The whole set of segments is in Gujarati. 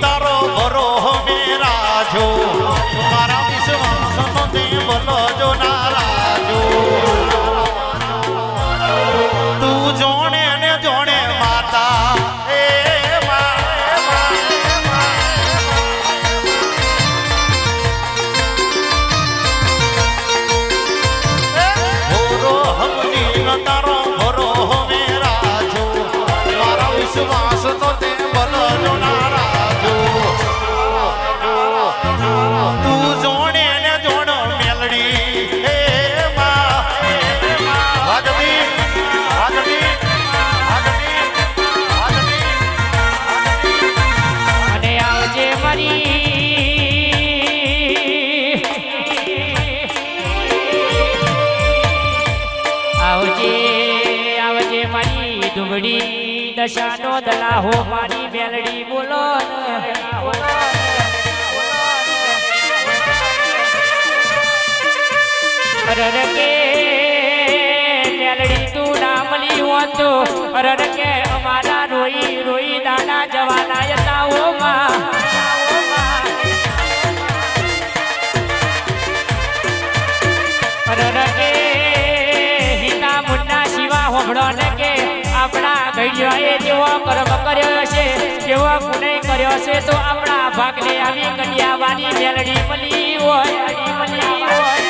તારો ભરો મેરા જો મારા વિશ્વાસ મને બોલો જો નારા જો તું જોણે ને જોણે માતા. એ તારો ભરો મેરા જો મારા વિશ્વાસ તો તે દુબડી દશાનો દલાહો મારી મેલડી બોલો. અરર કે તું નામ મળી હોત અરર અમારા રોઈ રોઈ દાદા જવાના હતા ઓ માં અરર કે હિતા મુન્ના શિવા હોભળો ને ઘડિયાએ જેવો કર્મ કર્યો છે જેવો પુણ્ય કર્યો છે તો આપણા ભાગને આવી કન્યાવાની મેલડી મળી હોય મળી હોય.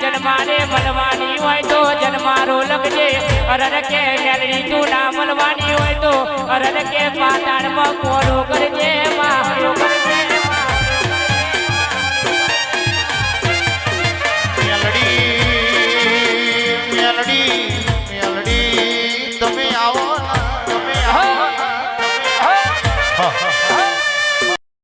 જન્માને મળવાની હોય તો જન્મારો લખજે. અરર કે મેલડી તું ના મળવાની હોય તો અરર કે પાતાળમાં કોરો કરજે.